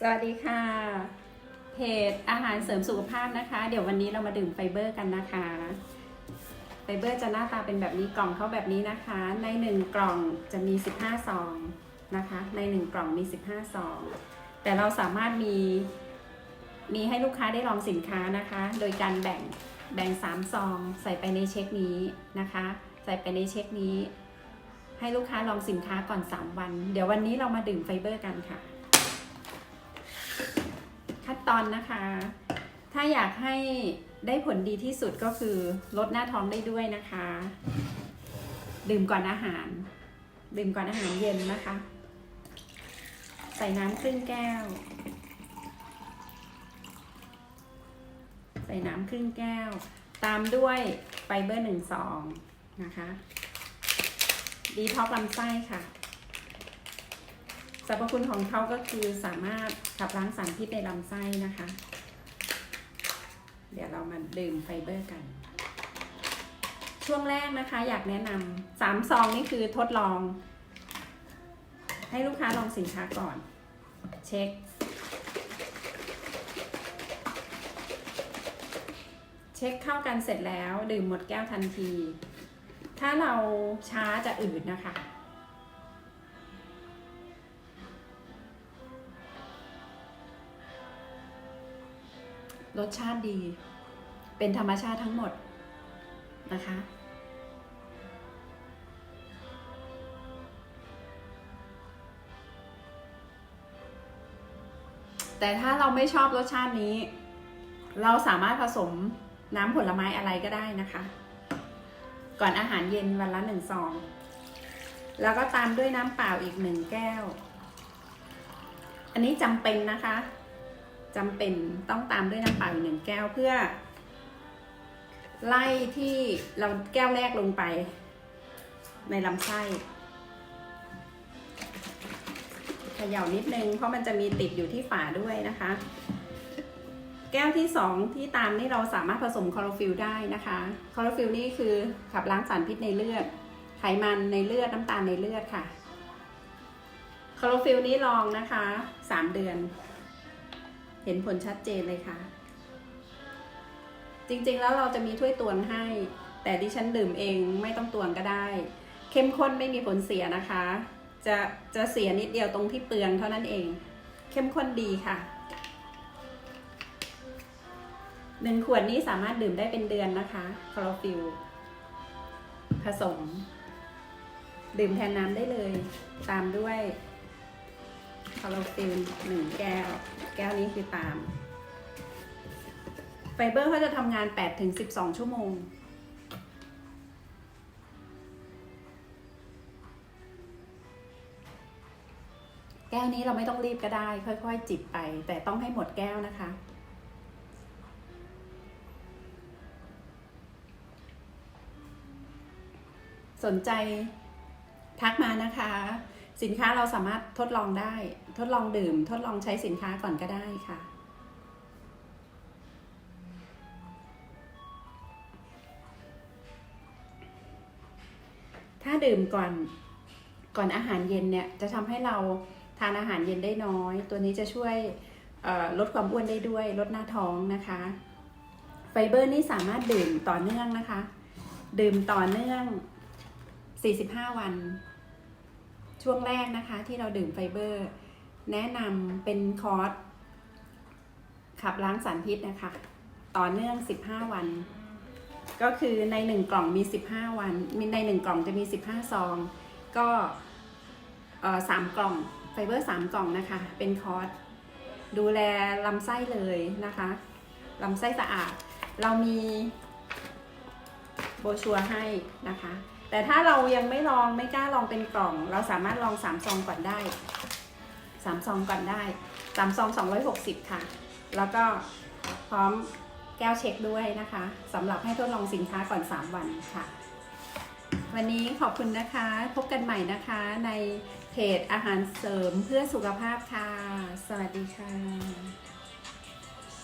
สวัสดีค่ะ เพจอาหารเสริมสุขภาพนะคะ เดี๋ยววันนี้เรามาดื่มไฟเบอร์กันนะคะ ไฟเบอร์จะหน้าตาเป็นแบบนี้กล่องเขาแบบนี้นะคะ ในหนึ่งกล่องจะมี 15 ซองนะคะ ในหนึ่งกล่องมี 15 ซอง แต่เราสามารถมี มีให้ลูกค้าได้ลองสินค้านะคะ โดยการแบ่งแบ่ง 3 ซอง ใส่ไปในเช็คนี้นะคะ ใส่ไปในเช็คนี้ ให้ลูกค้าลองสินค้าก่อน 3 วัน เดี๋ยววันนี้เรามาดื่มไฟเบอร์กันค่ะ ตอนนะคะ ถ้าอยากให้ได้ผลดีที่สุดก็คือลดหน้าท้องได้ด้วยนะคะ ดื่มก่อนอาหาร ดื่มก่อนอาหารเย็นนะคะ ใส่น้ำครึ่งแก้ว ใส่น้ำครึ่งแก้ว ตามด้วยไฟเบอร์หนึ่งซองนะคะ ดีท็อกลำไส้ค่ะ สรรพคุณของเขาก็คือสามารถขับล้างสารพิษในลำไส้นะคะ เดี๋ยวเรามาดื่มไฟเบอร์กัน ช่วงแรกนะคะอยากแนะนำสามซองนี่คือทดลอง ให้ลูกค้าลองสินค้าก่อน เช็ค เช็คเข้ากันเสร็จแล้ว ดื่มหมดแก้วทันที ถ้าเราช้าจะอืดนะคะ รสชาติดี เป็นธรรมชาติทั้งหมดนะคะ แต่ถ้าเราไม่ชอบรสชาตินี้ เราสามารถผสมน้ำผลไม้อะไรก็ได้นะคะ ก่อนอาหารเย็นวันละหนึ่งซอง แล้วก็ตามด้วยน้ำเปล่าอีกหนึ่งแก้ว อันนี้จำเป็นนะคะ จำเป็นต้องตามด้วยน้ำเปล่าอีกหนึ่งแก้วเพื่อ ไล่ที่เราแก้วแรกลงไป ในลำไส้เขย่านิดนึงเพราะมันจะมีติดอยู่ที่ฝาด้วยนะคะ แก้วที่สองที่ตามนี่เราสามารถผสมคลอโรฟิลได้นะคะคลอโรฟิลนี่คือขับล้างสารพิษในเลือด ไขมันในเลือดน้ำตาลในเลือดค่ะคลอโรฟิลนี้ลองนะคะสามเดือน เห็นผลชัดเจนเลยค่ะ จริงๆแล้วเราจะมีถ้วยตวงให้ แต่ดิฉันดื่มเองไม่ต้องตวงก็ได้ เข้มข้นไม่มีผลเสียนะคะ จะจะเสียนิดเดียวตรงที่เปลืองเท่านั้นเอง เข้มข้นดีค่ะหนึ่งขวดนี้สามารถดื่มได้เป็นเดือนนะคะคลอโรฟิลผสม ดื่มแทนน้ำได้เลย ตามด้วย คลอโรฟิลหนึ่งแก้ว แก้วนี้คือตาม ไฟเบอร์เขาจะทำงาน 8-12 ชั่วโมง แก้วนี้เราไม่ต้องรีบก็ได้ ค่อยๆ จิบไป แต่ต้องให้หมดแก้วนะคะสนใจทักมานะคะ สินค้าเราสามารถทดลองได้ ทดลองดื่ม ทดลองใช้สินค้าก่อนก็ได้ค่ะ ถ้าดื่มก่อนก่อนอาหารเย็นเนี่ยจะทำให้เราทานอาหารเย็นได้น้อย ตัวนี้จะช่วยลดความอ้วนได้ด้วย ลดหน้าท้องนะคะ ไฟเบอร์นี่สามารถดื่มต่อเนื่องนะคะ ดื่มต่อเนื่อง 45 วัน ช่วงแรกนะคะที่เราดื่มไฟเบอร์ แนะนำเป็นคอร์สขับล้างสารพิษนะคะ ต่อเนื่อง 15 วัน ก็คือใน 1 กล่องมี 15 วัน มีใน 1 กล่องจะมี 15 ซอง ก็สามกล่องไฟเบอร์ 3 กล่องนะคะ เป็นคอร์สดูแลลำไส้เลยนะคะลำไส้สะอาด เรามีโบชัวให้นะคะ แต่ถ้าเรายังไม่ลองไม่กล้าลองเป็นกล่อง เราสามารถลอง3ซองก่อนได้3ซองก่อนได้3ซอง260ค่ะ แล้วก็พร้อมแก้วเช็คด้วยนะคะสำหรับให้ทดลองสินค้าก่อน 3 วันค่ะ วันนี้ขอบคุณนะคะ พบกันใหม่นะคะในเพจอาหารเสริมเพื่อสุขภาพค่ะ สวัสดีค่ะ